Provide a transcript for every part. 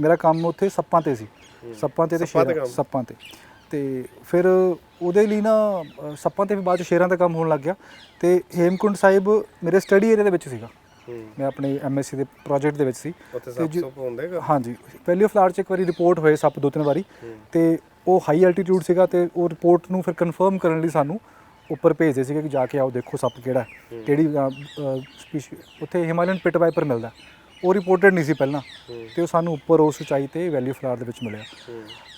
ਮੇਰਾ ਕੰਮ ਉੱਥੇ ਸੱਪਾਂ ਤੇ ਸੀ। ਸੱਪਾਂ ਤੇ ਤੇ ਸ਼ੇਰਾਂ। ਸੱਪਾਂ ਤੇ। ਤੇ ਫਿਰ ਉਹਦੇ ਲਈ ਨਾ ਅ, ਸੱਪਾਂ ਤੇ ਫਿਰ ਬਾਅਦ ਚ ਸ਼ੇਰਾਂ ਦਾ ਕੰਮ ਹੋਣ ਲੱਗ ਗਿਆ। ਤੇ ਹੇਮਕੁੰਡ ਸਾਹਿਬ ਮੇਰੇ ਸਟੱਡੀ ਏਰੀਆ ਦੇ ਵਿੱਚ ਸੀਗਾ। ਮੈਂ ਆਪਣੇ ਐਮਐਸਸੀ ਦੇ ਪ੍ਰੋਜੈਕਟ ਦੇ ਵਿੱਚ ਸੀ। ਉੱਥੇ ਜੀ- ਹੁੰਦੇਗਾ ਹਾਂਜੀ। ਪਹਿਲੀ ਫਲਾਰ ਚ ਇੱਕ ਵਾਰੀ ਰਿਪੋਰਟ ਹੋਏ ਸੱਪ ਦੋ ਤਿੰਨ ਵਾਰੀ। ਤੇ ਉਹ ਹਾਈ ਐਲਟੀਟਿਊਡ ਸੀਗਾ ਤੇ ਉਹ ਰਿਪੋਰਟ ਨੂੰ ਫਿਰ ਕਨਫਰਮ ਕਰਨ ਲਈ ਸਾਨੂੰ ਉੱਪਰ ਭੇਜਦੇ ਸੀਗੇ ਕਿ ਜਾ ਕੇ ਆਓ ਦੇਖੋ ਸੱਪ ਕਿਹੜਾ ਹੈ। ਕਿਹੜੀ ਸਪੀਸ਼ੀ ਉੱਥੇ ਹਿਮਾਲਯਨ ਪਿਟ ਵਾਈਪਰ ਮਿਲਦਾ। ਉਹ ਰਿਪੋਰਟਡ ਨਹੀਂ ਸੀ ਪਹਿਲਾਂ। ਤੇ ਉਹ ਸਾਨੂੰ ਉੱਪਰ ਉਸ ਉਚਾਈ ਤੇ ਵੈਲੀ ਫਲਾਰ ਦੇ ਵਿੱਚ ਮਿਲਿਆ।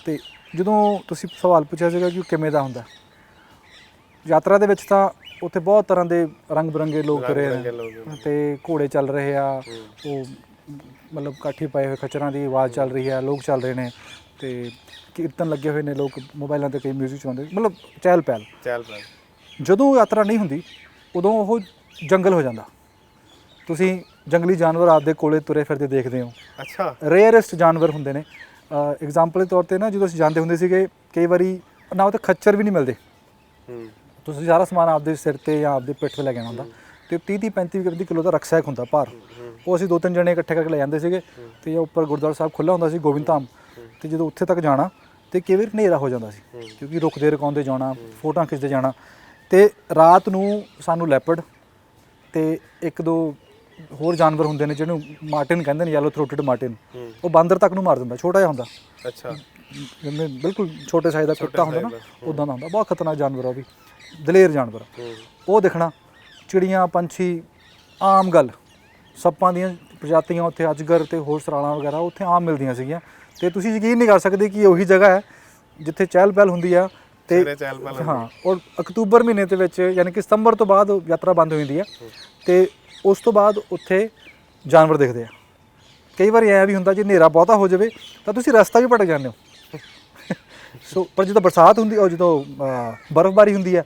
ਤੇ ਜਦੋਂ ਤੁਸੀਂ ਸਵਾਲ ਪੁੱਛਿਆ ਸੀਗਾ ਕਿ ਉਹ ਕਿਵੇਂ ਦਾ ਹੁੰਦਾ ਯਾਤਰਾ ਦੇ ਵਿੱਚ ਤਾਂ ਉੱਥੇ ਬਹੁਤ ਤਰ੍ਹਾਂ ਦੇ ਰੰਗ ਬਰੰਗੇ ਲੋਕ ਤੁਰੇ ਨੇ। ਤੇ ਘੋੜੇ ਚੱਲ ਰਹੇ ਆ ਉਹ ਮਤਲਬ ਕਾਠੀ ਪਾਏ ਹੋਏ ਖਚਰਾਂ ਦੀ ਆਵਾਜ਼ ਚੱਲ ਰਹੀ ਹੈ ਲੋਕ ਚੱਲ ਰਹੇ ਨੇ। ਤੇ ਕੀਰਤਨ ਲੱਗੇ ਹੋਏ ਨੇ ਲੋਕ ਮੋਬਾਈਲਾਂ ਤੇ ਕਈ 뮤직 ਚਲਾਉਂਦੇ ਮਤਲਬ ਚਹਿਲ ਪਹਿਲ ਚੱਲ ਪੈ ਜਦੋਂ ਯਾਤਰਾ ਨਹੀਂ ਹੁੰਦੀ ਉਦੋਂ ਉਹ ਜੰਗਲ ਹੋ ਜਾਂਦਾ। ਤੁਸੀਂ ਜੰਗਲੀ ਜਾਨਵਰ ਆਪਦੇ ਕੋਲੇ ਤੁਰੇ ਫਿਰਦੇ ਦੇਖਦੇ ਹੋ। ਅੱਛਾ। ਰੇਅਰੈਸਟ ਜਾਨਵਰ ਹੁੰਦੇ ਨੇ। ਐਗਜ਼ਾਮਪਲ ਦੇ ਤੌਰ ਤੇ ਨਾ ਜਦੋਂ ਅਸੀਂ ਜਾਂਦੇ ਹੁੰਦੇ ਸੀਗੇ ਕਈ ਵਾਰੀ ਨਾ ਉਹ ਤੇ ਖੱਚਰ ਵੀ ਨਹੀਂ ਮਿਲਦੇ। ਹੂੰ। ਤੁਸੀਂ ਸਾਰਾ ਸਮਾਨ ਆਪਦੇ ਸਿਰ ਤੇ ਜਾਂ ਆਪਦੇ ਪਿੱਠ ਤੇ ਲੈ ਕੇ ਆਉਣਾ ਹੁੰਦਾ। ਤੇ 30 30 35 35 ਕਿਲੋ ਦਾ ਰਕਸ਼ੈਕ ਹੁੰਦਾ ਭਾਰ। ਉਹ ਅਸੀਂ ਦੋ ਤਿੰਨ ਜਣੇ ਇਕੱਠੇ ਕਰਕੇ ਲੈ ਜਾਂਦੇ ਸੀਗੇ। ਤੇ ਉੱਪਰ ਗੁਰਦੁਆਰਾ ਸਾਹਿਬ ਖੁੱਲਾ ਹੁੰਦਾ ਸੀ ਗੋਬਿੰਦ ਧਾਮ ਤੇ ਜਦੋਂ ਉੱਥੇ ਤੱਕ ਜਾਣਾ ਤੇ ਕਈ ਵਾਰ ਹਨੇਰਾ ਹੋ ਜਾਂਦਾ ਸੀ। ਕਿਉਂਕਿ ਰੁਕਦੇ ਰਕਾਉਂਦੇ ਜਾਣਾ ਫੋਟੋਆਂ ਖਿੱਚਦੇ ਜਾਣਾ। ਤੇ ਰਾਤ ਨੂੰ ਸਾਨੂੰ ਲੈਪਰਡ ਤੇ ਇੱਕ ਦੋ ਹੋਰ ਜਾਨਵਰ ਹੁੰਦੇ ਨੇ ਜਿਹਨੂੰ ਮਾਰਟਿਨ ਕਹਿੰਦੇ ਨੇ ਯੈਲੋ ਥਰੋਟਡ ਮਾਰਟਿਨ। ਉਹ ਬਾਂਦਰ ਤੱਕ ਨੂੰ ਮਾਰ ਦਿੰਦਾ ਛੋਟਾ ਜਿਹਾ ਹੁੰਦਾ। ਅੱਛਾ। ਜਿਵੇਂ ਬਿਲਕੁਲ ਛੋਟੇ ਸਾਈਜ਼ ਦਾ ਕੁੱਤਾ ਹੁੰਦਾ ਨਾ ਉਦਾਂ ਦਾ ਹੁੰਦਾ ਬਹੁਤ ਖਤਰਨਾਕ ਜਾਨਵਰ ਆ ਉਹ ਵੀ ਦਲੇਰ ਜਾਨਵਰ ਉਹ ਦੇਖਣਾ ਚਿੜੀਆਂ ਪੰਛੀ ਆਮ ਗੱਲ ਸੱਪਾਂ ਦੀਆਂ ਪ੍ਰਜਾਤੀਆਂ ਉੱਥੇ ਅਜਗਰ ਤੇ ਹੋਰ ਸਰਾਲਾਂ ਵਗੈਰਾ ਉੱਥੇ ਆਮ ਮਿਲਦੀਆਂ ਸੀਗੀਆਂ। ਤੇ ਤੁਸੀਂ ਯਕੀਨ ਨਹੀਂ ਕਰ ਸਕਦੇ ਕਿ ਇਹ ਉਹੀ ਜਗ੍ਹਾ ਹੈ ਜਿੱਥੇ ਚਹਿਲ ਪਹਿਲ ਹੁੰਦੀ ਆ ਤੇ ਚਹਿਲ ਪਹਿਲ ਹਾਂ ਔਰ ਅਕਤੂਬਰ ਮਹੀਨੇ ਦੇ ਵਿੱਚ ਯਾਨੀ ਕਿ ਸਤੰਬਰ ਤੋਂ ਬਾਅਦ ਯਾਤਰਾ ਬੰਦ ਹੋ ਜਾਂਦੀ ਆ। ਤੇ ਉਸ ਤੋਂ ਬਾਅਦ ਉੱਥੇ ਜਾਨਵਰ ਦਿਖਦੇ ਆ। ਕਈ ਵਾਰ ਐਂ ਵੀ ਹੁੰਦਾ ਜੇ ਹਨੇਰਾ ਬਹੁਤਾ ਹੋ ਜਾਵੇ ਤਾਂ ਤੁਸੀਂ ਰਸਤਾ ਵੀ ਭਟਕ ਜਾਂਦੇ ਹੋ। ਸੋ ਪਰ ਜਦੋਂ ਬਰਸਾਤ ਹੁੰਦੀ ਉਹ ਜਦੋਂ ਬਰਫ਼ਬਾਰੀ ਹੁੰਦੀ ਹੈ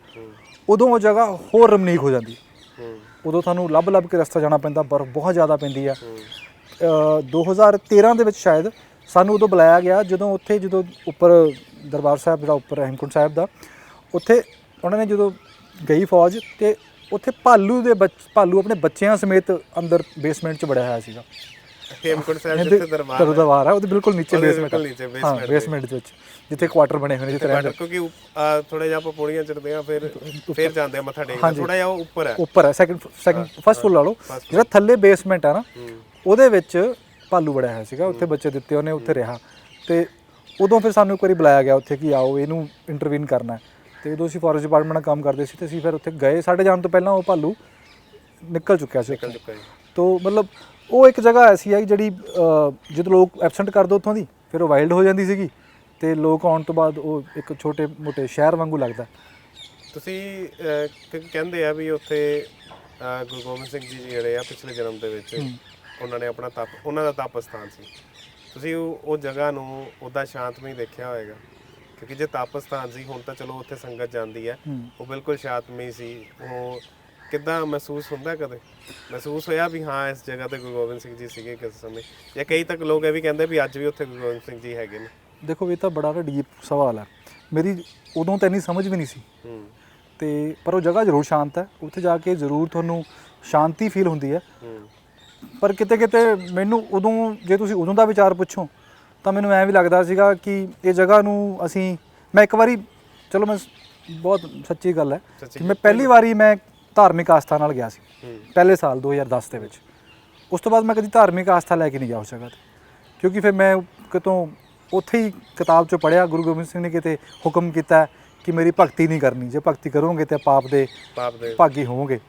ਉਦੋਂ ਉਹ ਜਗ੍ਹਾ ਹੋਰ ਰਮਣੀਕ ਹੋ ਜਾਂਦੀ ਹੈ ਹੂੰ ਉਦੋਂ ਤੁਹਾਨੂੰ ਲੱਭ ਲੱਭ ਕੇ ਰਸਤਾ ਜਾਣਾ ਪੈਂਦਾ ਬਰਫ਼ ਬਹੁਤ ਜ਼ਿਆਦਾ ਪੈਂਦੀ ਆ। ਅ, 2013 ਦੇ ਵਿੱਚ ਸ਼ਾਇਦ ਸਾਨੂੰ ਉਦੋਂ ਬੁਲਾਇਆ ਗਿਆ ਜਦੋਂ ਉੱਥੇ ਜਦੋਂ ਉੱਪਰ ਦਰਬਾਰ ਸਾਹਿਬ ਜਿਹੜਾ ਉੱਪਰ ਹੇਮਕੁੰਟ ਸਾਹਿਬ ਦਾ ਉੱਥੇ ਉਹਨਾਂ ਨੇ ਜਦੋਂ ਗਈ ਫੌਜ ਤੇ ਉੱਥੇ ਭਾਲੂ ਦੇ ਭਾਲੂ ਆਪਣੇ ਬੱਚਿਆਂ ਸਮੇਤ ਅੰਦਰ ਬੇਸਮੈਂਟ 'ਚ ਵੜਿਆ ਹੋਇਆ ਸੀਗਾ। ਹੇਮਕੁੰਟ ਸਾਹਿਬ ਜਿੱਥੇ ਦਰਬਾਰ ਦਰਬਾਰ ਦਰਬਾਰ ਆ ਉਹਦੇ ਬਿਲਕੁਲ ਨੀਚੇ ਬੇਸਮੈਂਟ ਹਾਂ। ਬੇਸਮੈਂਟ ਦੇ ਵਿੱਚ ਜਿੱਥੇ ਕੁਆਟਰ ਬਣੇ ਹੋਏ ਨੇ ਜਿੱਥੇ ਰਹਿੰਦੇ ਕਿਉਂਕਿ ਥੋੜਾ ਜਿਹਾ ਆਪਾਂ ਪੌੜੀਆਂ ਚੜਦੇ ਆ ਫਿਰ ਫਿਰ ਜਾਂਦੇ ਆ ਮੱਥਾ ਟੇਕਣ। ਥੋੜਾ ਜਿਹਾ ਉਹ ਉੱਪਰ ਹੈ। ਉੱਪਰ ਹੈ ਸੈਕੰਡ ਸੈਕੰਡ ਫਸਟ ਫਲੋਰ ਲਾ ਲਓ। ਜਿਹੜਾ ਥੱਲੇ ਬੇਸਮੈਂਟ ਆ ਨਾ ਉਹਦੇ ਵਿੱਚ ਭਾਲੂ ਬੜਿਆ ਹੋਇਆ ਸੀਗਾ। ਉੱਥੇ ਬੱਚੇ ਦਿੱਤੇ ਉਹਨੇ ਉੱਥੇ ਰਿਹਾ। ਤੇ ਉਦੋਂ ਫਿਰ ਸਾਨੂੰ ਇੱਕ ਵਾਰੀ ਬੁਲਾਇਆ ਗਿਆ ਉੱਥੇ ਕਿ ਆਓ ਇਹਨੂੰ ਇੰਟਰਵੀਨ ਕਰਨਾ। ਤੇ ਉਦੋਂ ਅਸੀਂ ਫੋਰੈਸਟ ਡਿਪਾਰਟਮੈਂਟ ਨਾਲ ਕੰਮ ਕਰਦੇ ਸੀ ਤੇ ਅਸੀਂ ਫਿਰ ਉੱਥੇ ਗਏ। ਸਾਡੇ ਜਾਣ ਤੋਂ ਪਹਿਲਾਂ ਉਹ ਭਾਲੂ ਨਿਕਲ ਚੁੱਕਿਆ ਸੀ ਨਿਕਲ ਚੁੱਕਾ ਜੀ। ਤੋ ਮਤਲਬ ਉਹ ਇੱਕ ਜਗ੍ਹਾ ਐਸੀ ਹੈ ਜਿਹੜੀ ਜਦੋਂ ਲੋਕ ਐਬਸੈਂਟ ਕਰ ਦੋ ਉੱਥੋਂ ਦੀ ਫਿਰ ਉਹ ਵਾਈਲਡ ਹੋ ਜਾਂਦੀ ਸੀਗੀ ਤੇ ਲੋਕ ਆਉਣ ਤੋਂ ਬਾਅਦ ਉਹ ਇੱਕ ਛੋਟੇ ਮੋਟੇ ਸ਼ਹਿਰ ਵਾਂਗੂ ਲੱਗਦਾ। ਤੁਸੀਂ ਅਹ, ਕ- ਕਹਿੰਦੇ ਆ ਵੀ ਉੱਥੇ ਅਹ, ਗੁਰੂ ਗੋਬਿੰਦ ਸਿੰਘ ਜੀ ਜਿਹੜੇ ਆ ਪਿਛਲੇ ਜਨਮ ਦੇ ਵਿੱਚ ਉਹਨਾਂ ਨੇ ਆਪਣਾ ਤਪ ਉਹਨਾਂ ਦਾ ਤਪ ਸਥਾਨ ਸੀ। ਤੁਸੀਂ ਉਹ ਉਹ ਜਗ੍ਹਾ ਨੂੰ ਉਹਦਾ ਸ਼ਾਂਤਮਈ ਦੇਖਿਆ ਹੋਵੇਗਾ ਕਿਉਂਕਿ ਜੇ ਤਪ ਸਥਾਨ ਸੀ ਹੁਣ ਤਾਂ ਚਲੋ ਉੱਥੇ ਸੰਗਤ ਜਾਂਦੀ ਹੈ। ਉਹ ਬਿਲਕੁਲ ਸ਼ਾਂਤਮਈ ਸੀ। ਉਹ ਕਿੱਦਾਂ ਮਹਿਸੂਸ ਹੁੰਦਾ ਕਦੇ? ਮਹਿਸੂਸ ਹੋਇਆ ਵੀ ਹਾਂ ਇਸ ਜਗ੍ਹਾ ਤੇ ਗੁਰੂ ਗੋਬਿੰਦ ਸਿੰਘ ਜੀ ਸੀਗੇ ਕਿਸ ਸਮੇਂ? ਜਾਂ ਕਈ ਤੱਕ ਲੋਕ ਇਹ ਵੀ ਕਹਿੰਦੇ ਵੀ ਅੱਜ ਵੀ ਉੱਥੇ ਗੁਰੂ ਗੋਬਿੰਦ ਸਿੰਘ ਜੀ ਹੈਗੇ ਨੇ। ਦੇਖੋ ਇਹ ਤਾਂ ਬੜਾ ਡੀਪ ਸਵਾਲ ਹੈ। ਮੇਰੀ ਉਦੋਂ ਤਾਂ ਇੰਨੀ ਸਮਝ ਵੀ ਨਹੀਂ ਸੀ। ਤੇ ਪਰ ਉਹ ਜਗ੍ਹਾ ਜ਼ਰੂਰ ਸ਼ਾਂਤ ਹੈ। ਉੱਥੇ ਜਾ ਕੇ ਜ਼ਰੂਰ ਤੁਹਾਨੂੰ ਸ਼ਾਂਤੀ ਫੀਲ ਹੁੰਦੀ ਹੂੰ। ਪਰ ਕਿਤੇ ਕਿਤੇ ਮੈਨੂੰ ਉਦੋਂ ਜੇ ਤੁਸੀਂ ਉਦੋਂ ਦਾ ਵਿਚਾਰ ਪੁੱਛੋ ਤਾਂ ਮੈਨੂੰ ਐਂ ਵੀ ਲੱਗਦਾ ਸੀਗਾ ਕਿ ਇਹ ਜਗ੍ਹਾ ਨੂੰ ਅਸੀਂ ਮੈਂ ਇੱਕ ਵਾਰੀ ਚਲੋ ਮੈਂ ਬਹੁਤ ਸੱਚੀ ਗੱਲ ਹੈ ਕਿ ਮੈਂ ਪਹਿਲੀ ਵਾਰੀ ਮੈਂ ਧਾਰਮਿਕ ਆਸਥਾ ਨਾਲ ਗਿਆ ਸੀ। ਪਹਿਲੇ ਸਾਲ 2010 ਦੇ ਵਿੱਚ। ਉਸ ਤੋਂ ਬਾਅਦ ਮੈਂ ਕਦੀ ਧਾਰਮਿਕ ਆਸਥਾ ਲੈ ਕੇ ਨਹੀਂ ਗਿਆ ਉਸ ਜਗ੍ਹਾ ਤੇ। ਕਿਉਂਕਿ ਫਿਰ ਮੈਂ ਕਿਤੋਂ ਉੱਥੇ ਹੀ ਕਿਤਾਬ 'ਚੋਂ ਪੜ੍ਹਿਆ ਗੁਰੂ ਗੋਬਿੰਦ ਸਿੰਘ ਨੇ ਕਿਤੇ ਹੁਕਮ ਕੀਤਾ ਕਿ ਮੇਰੀ ਭਗਤੀ ਨਹੀਂ ਕਰਨੀ। ਜੇ ਭਗਤੀ ਕਰੋਗੇ ਤੇ ਪਾਪ ਦੇ ਪਾਪ ਦੇ ਭਾਗੀ ਹੋਵੋਗੇ।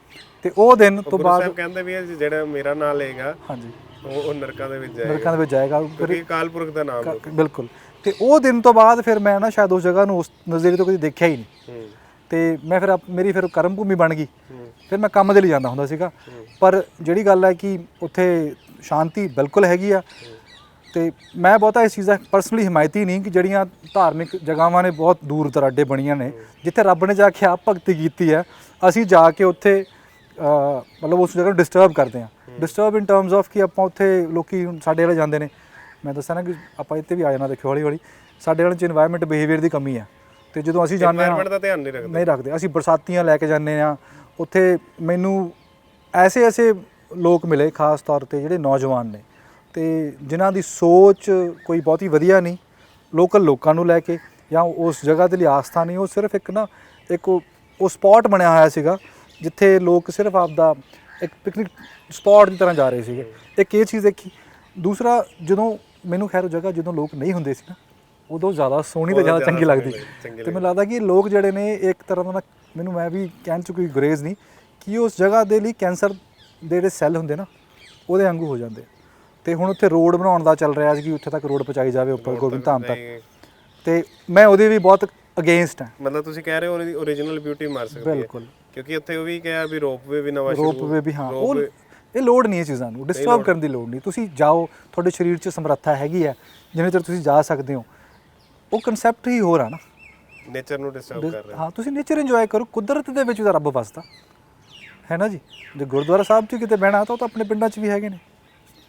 ਤੇ ਉਹ ਦਿਨ ਤੋਂ ਗੁਰੂ ਬਾਅਦ ਸਾਹਿਬ ਕਹਿੰਦੇ ਵੀ ਇਹ ਜਿਹੜਾ ਮੇਰਾ ਨਾਮ ਲਏਗਾ ਹਾਂਜੀ। ਉਹ ਉਹ ਨਰਕਾਂ ਦੇ ਵਿੱਚ ਜਾਏਗਾ। ਨਰਕਾਂ ਦੇ ਵਿੱਚ ਜਾਏਗਾ ਕਿਉਂਕਿ ਅਕਾਲ ਪੁਰਖ ਦਾ ਨਾਮ ਬਿਲਕੁਲ। ਤੇ ਉਹ ਦਿਨ ਤੋਂ ਬਾਅਦ ਫਿਰ ਮੈਂ ਨਾ ਸ਼ਾਇਦ ਉਸ ਜਗ੍ਹਾ ਨੂੰ ਉਸ ਨਜ਼ਰੀਏ ਤੋਂ ਕਦੀ ਦੇਖਿਆ ਹੀ ਨਹੀਂ। ਤੇ ਮੈਂ ਫਿਰ ਮੇਰੀ ਫਿਰ ਕਰਮ ਭੂਮੀ ਬਣ ਗਈ। ਫਿਰ ਮੈਂ ਕੰਮ ਦੇ ਲਈ ਜਾਂਦਾ ਹੁੰਦਾ ਸੀਗਾ। ਪਰ ਜਿਹੜੀ ਗੱਲ ਹੈ ਕਿ ਉੱਥੇ ਸ਼ਾਂਤੀ ਬਿਲਕੁਲ ਹੈਗੀ ਆ। ਤੇ ਮੈਂ ਬਹੁਤਾ ਇਸ ਚੀਜ਼ ਦਾ ਪਰਸਨਲੀ ਹਮਾਇਤੀ ਨਹੀਂ ਕਿ ਜਿਹੜੀਆਂ ਧਾਰਮਿਕ ਜਗ੍ਹਾਵਾਂ ਨੇ ਬਹੁਤ ਦੂਰ ਦਰਾਡੇ ਬਣੀਆਂ ਨੇ। ਜਿੱਥੇ ਰੱਬ ਨੇ ਜਾ ਕੇ ਆਪ ਭਗਤੀ ਕੀਤੀ ਹੈ ਅਸੀਂ ਜਾ ਕੇ ਉੱਥੇ ਮਤਲਬ ਉਸ ਜਗ੍ਹਾ ਨੂੰ ਡਿਸਟਰਬ ਕਰਦੇ ਆ ਡਿਸਟਰਬ ਇਨ ਟਰਮਸ ਆਫ ਕਿ ਆਪਾਂ ਉੱਥੇ ਲੋਕੀ ਸਾਡੇ ਵਾਲੇ ਜਾਂਦੇ ਨੇ। ਮੈਂ ਦੱਸਿਆ ਨਾ ਕਿ ਆਪਾਂ ਇੱਥੇ ਵੀ ਆ ਜਾਣਾ ਦੇਖਿਓ ਹੌਲੀ ਹੌਲੀ ਸਾਡੇ ਵਾਲੇ ਚ এনवायरमेंट ਬਿਹੇਵੀਅਰ ਦੀ ਕਮੀ ਆ ਤੇ ਜਦੋਂ ਅਸੀਂ ਜਾਂਦੇ ਆ এনवायरमेंट ਦਾ ਧਿਆਨ ਨਹੀਂ ਰੱਖਦੇ। ਨਹੀਂ ਰੱਖਦੇ। ਅਸੀਂ ਬਰਸਾਤੀਆਂ ਲੈ ਕੇ ਜਾਂਦੇ ਆ ਉੱਥੇ ਮੈਨੂੰ ਐਸੇ ਐਸੇ ਲੋਕ ਮਿਲੇ ਖਾਸ ਤੌਰ ਤੇ ਜਿਹੜੇ ਨੌਜਵਾਨ ਨੇ। ਤੇ ਜਿਨ੍ਹਾਂ ਦੀ ਸੋਚ ਕੋਈ ਬਹੁਤੀ ਵਧੀਆ ਨਹੀਂ। ਲੋਕਲ ਲੋਕਾਂ ਨੂੰ ਲੈ ਕੇ ਜਾਂ ਉਸ ਜਗ੍ਹਾ ਦੇ ਲਈ ਆਸਥਾ ਨਹੀਂ। ਉਹ ਸਿਰਫ ਇੱਕ ਨਾ ਇੱਕ ਉਹ ਸਪੌਟ ਬਣਿਆ ਹੋਇਆ ਸੀਗਾ। ਜਿੱਥੇ ਲੋਕ ਸਿਰਫ ਆਪਦਾ ਇੱਕ ਪਿਕਨਿਕ ਸਪੌਟ ਦੀ ਤਰ੍ਹਾਂ ਜਾ ਰਹੇ ਸੀਗੇ। ਇੱਕ ਇਹ ਚੀਜ਼ ਦੇਖੀ। ਦੂਸਰਾ ਜਦੋਂ ਮੈਨੂੰ ਖੈਰ ਉਹ ਜਗ੍ਹਾ ਜਦੋਂ ਲੋਕ ਨਹੀਂ ਹੁੰਦੇ ਸੀ ਨਾ ਉਦੋਂ ਜ਼ਿਆਦਾ ਸੋਹਣੀ ਤੇ ਜ਼ਿਆਦਾ ਚੰਗੀ ਲੱਗਦੀ। ਤੇ ਮੈਨੂੰ ਲੱਗਦਾ। ਕਿ ਲੋਕ ਜਿਹੜੇ ਨੇ ਇੱਕ ਤਰ੍ਹਾਂ ਦਾ ਮੈਨੂੰ ਮੈਂ ਵੀ ਕਹਿਣ ਚ ਕੋਈ ਗੁਰੇਜ਼ ਨਹੀਂ ਕਿ ਉਸ ਜਗ੍ਹਾ ਦੇ ਲਈ ਕੈਂਸਰ ਦੇ ਜਿਹੜੇ ਸੈੱਲ ਹੁੰਦੇ ਨਾ ਉਹਦੇ ਵਾਂਗੂ ਹੋ ਜਾਂਦੇ। ਤੇ ਹੁਣ ਉੱਥੇ ਰੋਡ ਬਣਾਉਣ ਦਾ ਚੱਲ ਰਿਹਾ ਸੀ ਕਿ ਉੱਥੇ ਤੱਕ ਰੋਡ ਪਹੁੰਚਾਈ ਜਾਵੇ ਉੱਪਰ ਗੋਬਿੰਦ ਧਾਮ ਤੱਕ। ਤੇ ਮੈਂ ਉਹਦੇ ਵੀ ਬਹੁਤ ਅਗੇਂਸਟ ਹਾਂ। ਮਤਲਬ ਤੁਸੀਂ ਕਹਿ ਰਹੇ ਹੋ ਉਹਦੀ ਓਰੀਜਨਲ ਬਿਊਟੀ ਮਾਰ ਸਕਦੀ ਹੈ। ਬਿਲਕੁਲ। ਕਿਉਂਕਿ ਉੱਥੇ ਉਹ ਵੀ ਕਿਹਾ ਵੀ ਰੋਪਵੇ ਵੀ ਨਵਾਂ ਸ਼ੁਰੂ ਰੋਪਵੇ ਵੀ ਹਾਂ। ਉਹ rope- ਇਹ ਲੋੜ ਨਹੀਂ ਹੈ ਚੀਜ਼ਾਂ ਨੂੰ ਡਿਸਟਰਬ ਕਰਨ ਦੀ ਲੋੜ ਨਹੀਂ। ਤੁਸੀਂ ਜਾਓ ਤੁਹਾਡੇ ਸਰੀਰ 'ਚ ਸਮਰੱਥਾ ਹੈਗੀ ਹੈ ਜਿੰਨੇ ਚਿਰ ਤੁਸੀਂ ਜਾ ਸਕਦੇ ਹੋ। ਉਹ ਕਨਸੈਪਟ ਹੀ ਹੋਰ ਆ ਨਾ। ਨੇਚਰ ਨੂੰ ਡਿਸਟਰਬ ਕਰ ਰਿਹਾ। ਹਾਂ ਤੁਸੀਂ ਨੇਚਰ ਇੰਜੋਏ ਕਰੋ। ਕੁਦਰਤ ਦੇ ਵਿੱਚ ਵੀ ਤਾਂ ਰੱਬ ਵਸਦਾ। ਹੈ ਨਾ ਜੀ? ਜੇ ਗੁਰਦੁਆਰਾ ਸਾਹਿਬ 'ਚ ਕਿਤੇ ਬਹਿਣਾ ਤਾਂ ਉਹ ਤਾਂ ਆਪਣੇ ਪਿੰਡਾਂ 'ਚ ਵੀ ਹੈਗੇ ਨੇ।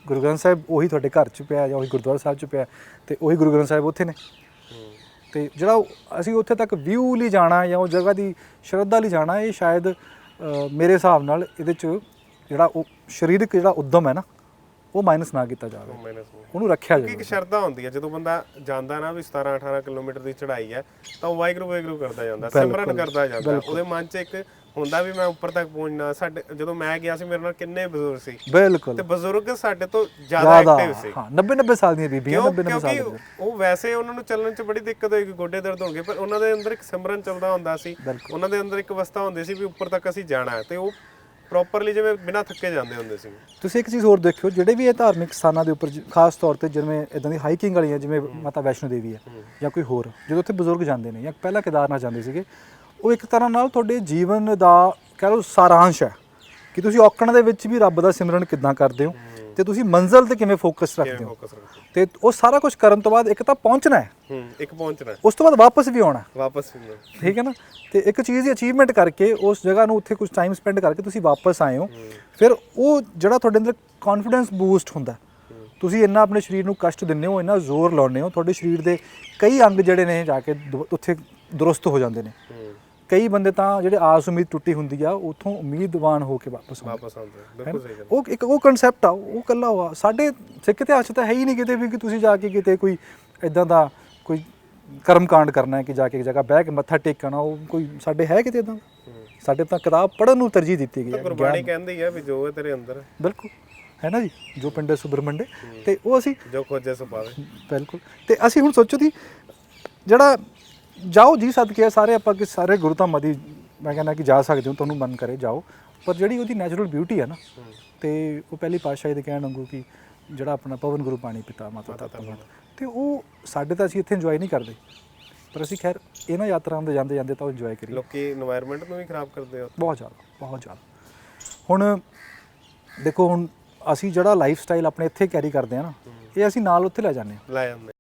ਗੁਰੂ ਗ੍ਰੰਥ ਸਾਹਿਬ ਉਹੀ ਤੁਹਾਡੇ ਘਰ 'ਚ ਪਿਆ ਜਾਂ ਉਹੀ ਗੁਰਦੁਆਰਾ ਸਾਹਿਬ 'ਚ ਪਿਆ ਤੇ ਉਹੀ ਗੁਰੂ ਗ੍ਰੰਥ ਸਾਹਿਬ ਉੱਥੇ ਨੇ। ਤੇ ਜਿਹੜਾ ਉਹ- ਅਸੀਂ ਉੱਥੇ ਤੱਕ ਵਿਊ ਲਈ ਜਾਣਾ ਜਾਂ ਉਹ ਜਗ੍ਹਾ ਦੀ ਸ਼ਰਧਾ ਲਈ ਜਾਣਾ, ਇਹ ਸ਼ਾਇਦ ਮੇਰੇ ਹਿਸਾਬ ਨਾਲ ਇਹਦੇ 'ਚ ਜਿਹੜਾ ਉਹ ਸਰੀਰਕ ਜਿਹੜਾ ਉਦਮ ਹੈ ਨਾ ਉਹ ਮਾਈਨਸ ਨਾ ਕੀਤਾ ਜਾਵੇ। ਉਹਨੂੰ ਰੱਖਿਆ ਕਿਉਂਕਿ ਇੱਕ ਜਾਵੇ। ਸ਼ਰਧਾ ਹੁੰਦੀ ਹੈ ਜਦੋਂ ਬੰਦਾ ਜਾਂਦਾ ਨਾ ਵੀ 17 18 ਕਿਲੋਮੀਟਰ ਦੀ ਚੜ੍ਹਾਈ ਹੈ ਤਾਂ ਉਹ ਵਾਹਿਗੁਰੂ ਵਾਹਿਗੁਰੂ ਕਰਦਾ ਜਾਂਦਾ ਸਿਮਰਨ ਕਰਦਾ ਜਾਂਦਾ। ਉਹਦੇ ਮਨ 'ਚ ਇੱਕ ਹੁੰਦਾ ਵੀ ਮੈਂ ਉੱਪਰ ਤੱਕ ਪਹੁੰਚਣਾ ਸਾਡੇ ਜਦੋਂ ਮੈਂ ਗਿਆ ਸੀ ਮੇਰੇ ਨਾਲ ਕਿੰਨੇ ਬਜ਼ੁਰਗ ਸੀ। ਬਿਲਕੁਲ। ਤੇ ਬਜ਼ੁਰਗ ਸਾਡੇ ਤੋਂ ਜ਼ਿਆਦਾ ਐਕਟਿਵ ਸੀ। ਹਾਂ 90 90 ਸਾਲ ਦੀਆਂ ਬੀਬੀਆਂ ਕਿਉਂ? 90 90 ਸਾਲ ਕਿਉਂਕਿ ਦੀਆਂ ਉਹ ਵੈਸੇ ਉਹਨਾਂ ਨੂੰ ਚੱਲਣ 'ਚ ਬੜੀ ਦਿੱਕਤ ਹੋਏਗੀ ਗੋਡੇ ਦਰਦ ਹੋਣਗੇ ਪਰ ਉਹਨਾਂ ਦੇ ਅੰਦਰ ਇੱਕ ਸਿਮਰਨ ਚੱਲਦਾ ਹੁੰਦਾ ਸੀ। ਉਹਨਾਂ ਦੇ ਅੰਦਰ ਇੱਕ ਅਵਸਥਾ ਹੁੰਦੀ ਸੀ ਵੀ ਉੱਪਰ ਤੱਕ ਅਸੀਂ ਜਾਣਾ ਹੈ ਤੇ ਉਹ ਪ੍ਰੋਪਰਲੀ ਜਿਵੇਂ ਬਿਨਾਂ ਥੱਕੇ ਜਾਂਦੇ ਹੁੰਦੇ ਸੀ। ਤੁਸੀਂ ਇੱਕ ਚੀਜ਼ ਹੋਰ ਦੇਖਿਓ ਜਿਹੜੇ ਵੀ ਇਹ ਧਾਰਮਿਕ ਸਥਾਨਾਂ ਦੇ ਉੱਪਰ ਜ- ਖਾਸ ਤੌਰ ਤੇ ਜਿਵੇਂ ਇਦਾਂ ਦੀ ਹਾਈਕਿੰਗ ਵਾਲੀਆਂ ਜਿਵੇਂ ਮਾਤਾ ਵੈਸ਼ਨੋ ਦੇਵੀ ਹੈ ਜਾਂ ਕੋਈ ਹੋਰ ਜਦੋਂ ਉੱਥੇ ਬਜ਼ੁਰਗ ਜਾਂਦੇ ਨੇ ਜਾਂ ਪਹਿਲਾਂ ਕੇਦਾਰਨਾਥ ਜਾਂਦੇ ਸੀਗੇ ਉਹ ਇੱਕ ਤਰ੍ਹਾਂ ਨਾਲ ਤੁਹਾਡੇ ਜੀਵਨ ਦਾ ਕਹਿ ਲਓ ਸਾਰਾਂਸ਼ ਹੈ ਕਿ ਤੁਸੀਂ ਔਕਣ ਦੇ ਵਿੱਚ ਵੀ ਰੱਬ ਦਾ ਸਿਮਰਨ ਕਿੱਦਾਂ ਕਰਦੇ ਹੋ? ਤੇ ਤੁਸੀਂ ਮੰਜ਼ਲ ਤੇ ਕਿਵੇਂ ਫੋਕਸ ਰੱਖਦੇ ਹੋ? ਫੋਕਸ ਤੇ ਉਹ ਸਾਰਾ ਕੁਝ ਕਰਨ ਤੋਂ ਬਾਅਦ ਇੱਕ ਤਾਂ ਪਹੁੰਚਣਾ ਹੈ। ਹੂੰ ਇੱਕ ਪਹੁੰਚਣਾ ਉਸ ਤੋਂ ਬਾਅਦ ਵਾਪਸ ਵੀ ਆਉਣਾ। ਵਾਪਸ ਵੀ ਠੀਕ ਹੈ ਨਾ? ਤੇ ਇੱਕ ਚੀਜ਼ ਦੀ ਅਚੀਵਮੈਂਟ ਕਰਕੇ ਉਸ ਜਗ੍ਹਾ ਨੂੰ ਉੱਥੇ ਕੁਝ ਟਾਈਮ ਸਪੈਂਡ ਕਰਕੇ ਤੁਸੀਂ ਵਾਪਸ ਆਏ ਹੋ। ਫਿਰ ਉਹ ਜਿਹੜਾ ਤੁਹਾਡੇ ਅੰਦਰ ਕੌਨਫੀਡੈਂਸ ਬੂਸਟ ਹੁੰਦਾ ਤੁਸੀਂ ਇੰਨਾ ਆਪਣੇ ਸਰੀਰ ਨੂੰ ਕਸ਼ਟ ਦਿੰਦੇ ਹੋ ਇੰਨਾ ਜ਼ੋਰ ਲਾਉਂਦੇ ਹੋ ਤੁਹਾਡੇ ਸਰੀਰ ਦੇ ਕਈ ਅੰਗ ਜਿਹੜੇ ਨੇ ਜਾ ਕੇ ਉੱਥੇ ਦਰੁਸਤ ਹੋ ਜਾਂਦੇ ਨੇ। ਕਈ ਬੰਦੇ ਤਾਂ ਜਿਹੜੇ ਆਸ ਉਮੀਦ ਟੁੱਟੀ ਹੁੰਦੀ ਆ ਉਥੋਂ ਉਮੀਦਵਾਨ ਹੋ ਕੇ ਵਾਪਸ ਆਉਂਦੇ ਵਾਪਸ ਆਉਂਦੇ ਬਿਲਕੁਲ ਸਹੀ ਗੱਲ ਉਹ ਇੱਕ ਉਹ ਕਨਸੈਪਟ ਆ ਉਹ ਕੱਲਾ ਹੋਆ ਸਾਡੇ ਸਿੱਖ ਇਤਿਹਾਸ 'ਚ ਤਾਂ ਹੈ ਹੀ ਨਹੀਂ ਕਿਤੇ ਵੀ ਕਿ ਤੁਸੀਂ ਜਾ ਕੇ ਕਿਤੇ ਕੋਈ ਇਦਾਂ ਦਾ ਕੋਈ ਕਰਮਕਾਂਡ ਕਰਨਾ ਹੈ ਕਿ ਜਾ ਕੇ ਇੱਕ ਜਗ੍ਹਾ ਬਹਿ ਕੇ ਮੱਥਾ ਟੇਕਣਾ ਉਹ ਕੋਈ ਸਾਡੇ ਹੈ ਕਿਤੇ ਇਦਾਂ ਸਾਡੇ ਤਾਂ ਕਿਤਾਬ ਪੜ੍ਹਨ ਨੂੰ ਤਰਜੀਹ ਦਿੱਤੀ ਗਈ ਹੈ ਗੁਰਬਾਣੀ ਕਹਿੰਦੀ ਹੈ ਵੀ ਜੋ ਹੈ ਤੇਰੇ ਅੰਦਰ ਬਿਲਕੁਲ। ਹੈ ਨਾ ਜੀ? ਜੋ ਪਿੰਡੇ ਸੁਬਰਮੰਡੇ। ਤੇ ਉਹ ਅਸੀਂ ਜੋ ਖੋਜੇ ਸੋ ਪਾਵੇ। ਬਿਲਕੁਲ। ਤੇ ਅਸੀਂ ਹੁਣ ਸੋਚੋ ਦੀ ਜਿਹੜਾ ਜਾਓ ਜੀ ਸਦਕੇ ਆ ਸਾਰੇ ਆਪਾਂ ਕਿ ਸਾਰੇ ਗੁਰੂ ਧਾਮਾਂ ਦੀ ਮੈਂ ਕਹਿੰਦਾ ਕਿ ਜਾ ਸਕਦੇ ਹੋ ਤੁਹਾਨੂੰ ਮਨ ਕਰੇ ਜਾਓ। ਪਰ ਜਿਹੜੀ ਉਹਦੀ ਨੈਚੁਰਲ ਬਿਊਟੀ ਹੈ ਨਾ ਤੇ ਉਹ ਪਹਿਲੀ ਪਾਤਸ਼ਾਹੀ ਦੇ ਕਹਿਣ ਵਾਂਗੂ ਕਿ ਜਿਹੜਾ ਆਪਣਾ ਪਵਨ ਗੁਰੂ ਪਾਣੀ ਪਿਤਾ ਮਾਤਾ ਧਰਤ ਤੇ ਉਹ ਸਾਡੇ ਤਾਂ ਅਸੀਂ ਇੱਥੇ ਇੰਜੋਏ ਨਹੀਂ ਕਰਦੇ। ਪਰ ਅਸੀਂ ਖੈਰ ਇਹਨਾਂ ਯਾਤਰਾਵਾਂ ਦੇ ਜਾਂਦੇ ਜਾਂਦੇ ਤਾਂ ਉਹ ਇੰਜੋਏ ਕਰੀ ਲੋਕੀ এনवायरमेंट ਨੂੰ ਵੀ ਖਰਾਬ ਕਰਦੇ ਹੋ ਬਹੁਤ ਜ਼ਿਆਦਾ ਬਹੁਤ ਜ਼ਿਆਦਾ। ਹੁਣ ਦੇਖੋ ਹੁਣ ਅਸੀਂ ਜਿਹੜਾ ਲਾਈਫ ਸਟਾਈਲ ਆਪਣੇ ਇੱਥੇ ਕੈਰੀ ਕਰਦੇ ਆ ਨਾ ਇਹ ਅਸੀਂ ਨਾਲ ਉੱਥੇ ਲੈ ਜਾਂਦੇ ਆ। ਲੈ ਜਾਂਦੇ